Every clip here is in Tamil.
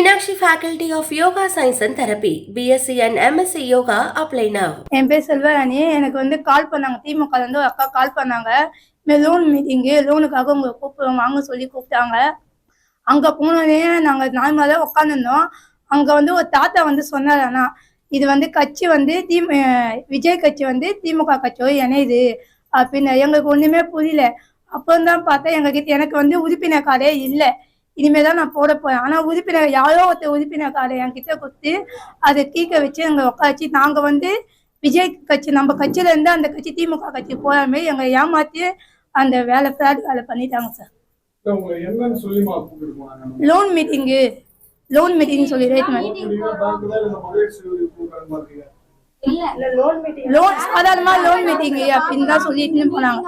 Meenakshi faculty of yoga science and therapy BSc and MSc yoga apply now என் பேர் செல்வராணி எனக்கு வந்து கால் பண்ணாங்க. திமுக வந்து ஒரு அக்கா கால் பண்ணாங்க. இந்த லோன் மீட்டிங்கு லோனுக்காக உங்களை கூப்பிடுவோம் வாங்க சொல்லி கூப்பிட்டாங்க. அங்கே போனோடனே நாங்கள் நார்மலாக உட்காந்துருந்தோம் அங்கே வந்து ஒரு தாத்தா வந்து சொன்னார் அண்ணா இது வந்து கட்சி வந்து தி விஜய் கட்சி வந்து திமுக கட்சியோ இணையுது அப்படின்னு எங்களுக்கு ஒன்றுமே புரியல. அப்போ தான் பார்த்தா எங்ககிட்ட எனக்கு வந்து உறுப்பினர் கார்டே இல்லை. இனிமே தான் நான் போட போறேன். ஆனால் உறுப்பினர் யாரோ ஒருத்தர் உறுப்பினர் கார்டை என்கிட்ட கொடுத்து அதை தீக்க வச்சு எங்களை உட்காச்சு நாங்கள் வந்து விஜய் கட்சி நம்ம கட்சியில இருந்து அந்த கட்சி திமுக கட்சி போகாம எங்களை ஏமாத்தி அந்த வேலை ஃப்ராட் வேலை பண்ணிட்டாங்க சார். லோன் மீட்டிங்கு லோன் மீட்டிங் சொல்லி ரேட் மாதிரி லோன் சாதாரணமா லோன் மீட்டிங் அப்படின்னு தான் சொல்லிட்டு போனாங்க.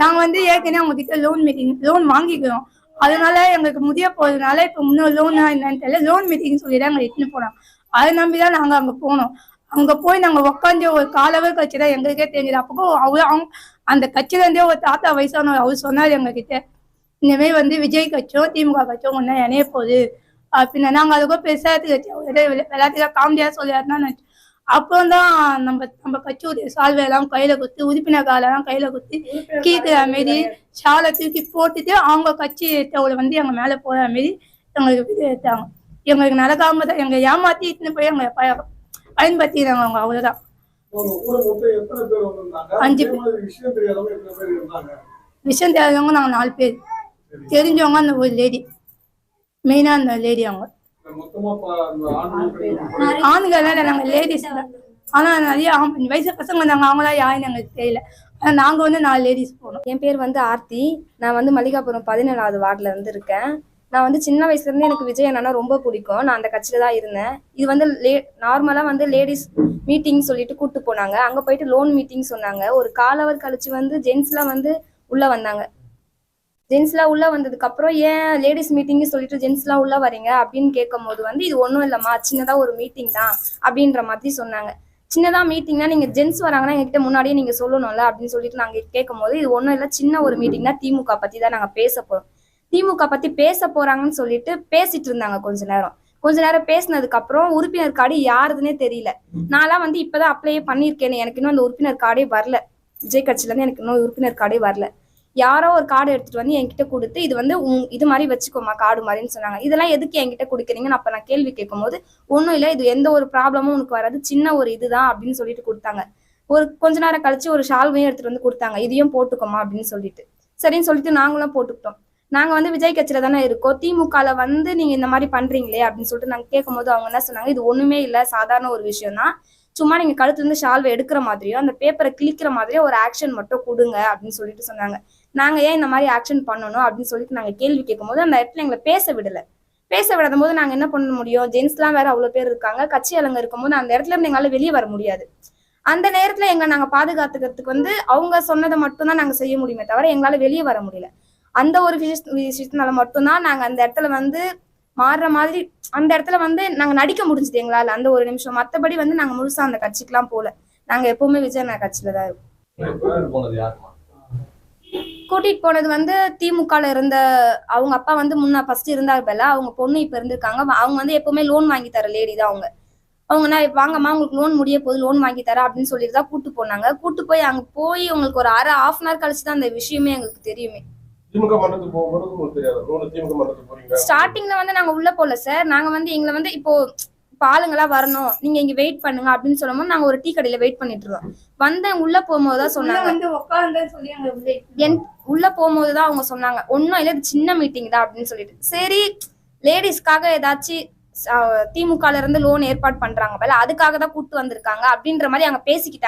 நாங்க வந்து ஏற்கனவே அவங்க கிட்ட லோன் மீட்டிங் லோன் வாங்கிக்கிறோம். அதனால எங்களுக்கு முடிய போறதுனால இப்ப முன்னோர் லோனா என்னன்னு தெரியல. லோன் மீட்டிங் சொல்லிதான் எங்களை இட்டுன்னு போனாங்க. அதை நம்பி தான் நாங்க அங்க போனோம். அங்க போய் நாங்க உட்காந்து ஒரு காலவர் கட்சி தான் எங்களுக்கே தெரிஞ்சது. அப்போ அவர் அவங்க அந்த கட்சியில இருந்தே ஒரு தாத்தா வயசானவர் அவர் சொன்னார் எங்க கிட்ட வந்து விஜய் கட்சியும் திமுக கட்சியும் ஒன்னா இணைய போகுது. அப்படின்னு நாங்க அதுக்கும் பெருசாக கட்சி அவர் விளையாட்டுக்கா காமெடியா சொல்லியாருன்னா நினைச்சோம் அப்புறம் தான் நம்ம நம்ம கட்சியுடைய சால்வை எல்லாம் கையில குத்து உறுப்பினர் காலெல்லாம் கையில குத்தி கீக்கிற மாரி ஷாலை தூக்கி போட்டுட்டு அவங்க கட்சி எடுத்தவங்களை வந்து எங்க மேல போற மாரி எங்களுக்கு இது எடுத்தாங்க. எங்களுக்கு நடக்காம தான் எங்க ஏமாத்தி இட்டுன்னு போய் எங்க பய- பயன்படுத்திடுறாங்க அவங்க அவ்வளவுதான் அஞ்சு தெரியாதவங்க விஷயம் தெரியாதவங்க நாங்க நாலு பேர். தெரிஞ்சவங்க அந்த ஒரு லேடி மெயினா அந்த லேடி அவங்க. ஆண்கள் நாங்கள் லேடிஸ் ஆனா நிறைய வயசு பசங்க வந்தாங்க அவங்களாம் யாருன்னு எங்களுக்கு தெரியல ஆனா நாங்க வந்து நாலு லேடிஸ் போனோம். என் பேர் வந்து ஆர்த்தி. நான் வந்து மல்லிகாபுரம் பதினேழாவது வார்டில் இருந்து இருக்கேன் நான் வந்து சின்ன வயசுல இருந்து எனக்கு விஜய் அண்ணா ரொம்ப பிடிக்கும். நான் அந்த கட்சியில தான் இருந்தேன். இது வந்து லே நார்மலாக வந்து லேடிஸ் மீட்டிங் சொல்லிட்டு கூட்டு போனாங்க. அங்கே போயிட்டு லோன் மீட்டிங் சொன்னாங்க. ஒரு காலவர் கழிச்சு வந்து ஜென்ஸ்லாம் வந்து உள்ள வந்தாங்க. ஜென்ஸ்லாம் உள்ள வந்ததுக்கு அப்புறம் ஏன் லேடிஸ் மீட்டிங்னு சொல்லிட்டு ஜென்ஸ்லாம் உள்ள வரீங்க? அப்படின்னு கேட்கும்போது வந்து இது ஒன்றும் இல்லைம்மா சின்னதாக ஒரு மீட்டிங் தான் அப்படின்ற மாதிரி சொன்னாங்க. சின்னதாக மீட்டிங்னா நீங்கள் ஜென்ஸ் வராங்கன்னா எங்ககிட்ட முன்னாடியே நீங்கள் சொல்லணும்ல அப்படின்னு சொல்லிட்டு கேட்கும் போது இது ஒன்றும் இல்லை சின்ன ஒரு மீட்டிங்னா திமுக பற்றி தான் நாங்கள் பேச போகிறோம் திமுக பற்றி பேச போகிறாங்கன்னு சொல்லிட்டு பேசிட்டு இருந்தாங்க கொஞ்ச நேரம். கொஞ்ச நேரம் பேசினதுக்கு அப்புறம் உறுப்பினர் கார்டு யாருதுன்னே தெரியல. நான்லாம் வந்து இப்பதான் அப்ளையே பண்ணியிருக்கேன் எனக்கு இன்னும் அந்த உறுப்பினர் கார்டே வரல. விஜய் கட்சியில இருந்து எனக்கு இன்னும் உறுப்பினர் கார்டே வரல. யாரோ ஒரு கார்டு எடுத்துட்டு வந்து என்கிட்ட கொடுத்து இது வந்து உங் இது மாதிரி வச்சுக்கோமா கார்டு மாதிரின்னு சொன்னாங்க. இதெல்லாம் எதுக்கு என்கிட்ட கொடுக்குறீங்கன்னு அப்ப நான் கேள்வி கேட்கும்போது ஒன்றும் இல்லை இது எந்த ஒரு ப்ராப்ளமும் உனக்கு வராது. சின்ன ஒரு இதுதான் அப்படின்னு சொல்லிட்டு கொடுத்தாங்க. ஒரு கொஞ்ச நேரம் கழிச்சு ஒரு ஷால்வையும் எடுத்துட்டு வந்து கொடுத்தாங்க. இதையும் போட்டுக்கோமா அப்படின்னு சொல்லிட்டு. சரின்னு சொல்லிட்டு நாங்களும் போட்டுக்கிட்டோம். நாங்க வந்து விஜய் கட்சியில தானே இருக்கோம். திமுகல வந்து நீங்க இந்த மாதிரி பண்றீங்களே அப்படின்னு சொல்லிட்டு நாங்க கேட்கும்போது அவங்க என்ன சொன்னாங்க இது ஒண்ணுமே இல்ல. சாதாரண ஒரு விஷயம் தான் சும்மா நீங்க கழுத்துலேருந்து ஷால்வை எடுக்கிற மாதிரியோ அந்த பேப்பரை கிழிக்கிற மாதிரியோ ஒரு ஆக்ஷன் மட்டும் கொடுங்க அப்படின்னு சொல்லிட்டு சொன்னாங்க. நாங்க ஏன் இந்த மாதிரி ஆக்ஷன் பண்ணணும் அப்படின்னு சொல்லிட்டு நாங்க கேள்வி கேட்கும்போது அந்த இடத்துல எங்களை பேச விடல. பேச விடாத போது நாங்க என்ன பண்ண முடியும்? ஜென்ஸ்லாம் வேற அவ்வளவு பேர் இருக்காங்க. கட்சி அலங்க இருக்கும்போது அந்த இடத்துல இருந்து எங்களால வெளியே வர முடியாது. அந்த நேரத்துல எங்க நாங்க பாதுகாத்துக்கிறதுக்கு வந்து அவங்க சொன்னதை மட்டும்தான் நாங்க செய்ய முடியுமே தவிர எங்களால வெளியே வர முடியல. அந்த ஒரு விஷய விஷயத்தினால மட்டும்தான் நாங்க அந்த இடத்துல வந்து மாறுற மாதிரி அந்த இடத்துல வந்து நாங்க நடிக்க முடிஞ்சது எங்களால. அந்த ஒரு நிமிஷம். மத்தபடி வந்து நாங்க முழுசா அந்த கட்சிக்கெல்லாம் போல. நாங்க எப்பவுமே விஜய் கட்சியில தான் இருக்கோம் கூட்டிட்டு போனது வந்து திமுகல இருந்த அவங்க அப்பா வந்து முன்ன ஃபர்ஸ்ட் இருந்தார் போல. அவங்க பொண்ணு இப்ப இருந்திருக்காங்க. அவங்க வந்து எப்பவுமே லோன் வாங்கி தர லேடி தான் அவங்க. அவங்க நான் வாங்கம்மா உங்களுக்கு லோன் முடிய போது லோன் வாங்கி தரேன் அப்படின்னு சொல்லிட்டு தான் கூட்டு போனாங்க. கூட்டு போய் அங்க போய் உங்களுக்கு ஒரு அரை ஹாஃப் அன் ஹவர் கழிச்சு தான் அந்த விஷயமே எங்களுக்கு தெரியுமே. திமுக மன்றத்துக்கு போகும்போது உங்களுக்கு தெரியாது. லோன் திமுக மன்றத்துக்கு போறீங்க ஸ்டார்டிங்ல வந்து நாங்க உள்ள போல சார் நாங்க வந்து எங்களை வந்து இப்போ ஆளுங்களா வரணும். நீங்க இங்க வெயிட் பண்ணுங்க அப்படின்னு சொல்லும்போது நாங்க ஒரு டீ கடையில வெயிட் பண்ணிட்டு இருந்தோம் வந்தேன் உள்ள போகும்போது தான் சொன்னாங்க. வந்து உட்காருந்தேன்னு சொல்லி என் உள்ள போகும்போது தான் அவங்க சொன்னாங்க. ஒன்றும் இல்லை சின்ன மீட்டிங் தான் அப்படின்னு சொல்லிட்டு. சரி லேடிஸ்க்காக ஏதாச்சும் திமுகல இருந்து லோன் ஏற்பாடு பண்றாங்க. போல அதுக்காக தான் கூட்டு வந்திருக்காங்க அப்படின்ற மாதிரி அங்க பேசிக்கிட்டாங்க.